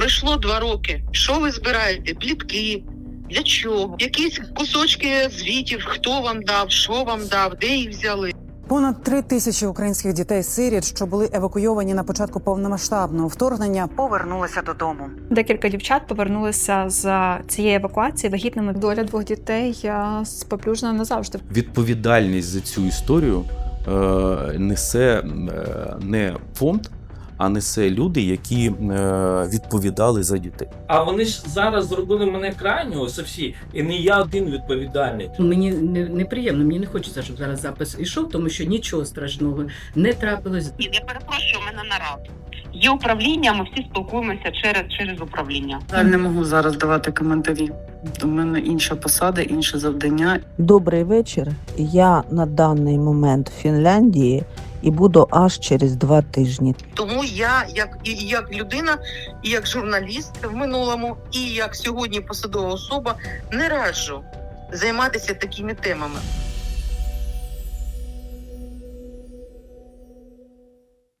Пройшло два роки. Що ви збираєте? Плітки? Для чого? Якісь кусочки звітів, хто вам дав, що вам дав, де їх взяли. Понад три тисячі українських дітей сиріт, що були евакуйовані на початку повномасштабного вторгнення, повернулися додому. Декілька дівчат повернулися з цієї евакуації вагітними. Доля двох дітей е, споплюжена назавжди. Відповідальність за цю історію е, несе е, не фонд, а несе люди, які е, відповідали за дітей. А вони ж зараз зробили мене крайнього всі, і не я один відповідальний. Мені не, неприємно, мені не хочеться, щоб зараз запис ішов, тому що нічого страшного не трапилось. Ні, я перепрошую, у мене нарад. Є управління, ми всі спілкуємося через, через управління. Я не можу зараз давати коментарі. У мене інша посада, інше завдання. Добрий вечір. Я на даний момент в Фінляндії і буду аж через два тижні. Тому я, як і як людина, і як журналіст в минулому, і як сьогодні посадова особа, не раджу займатися такими темами.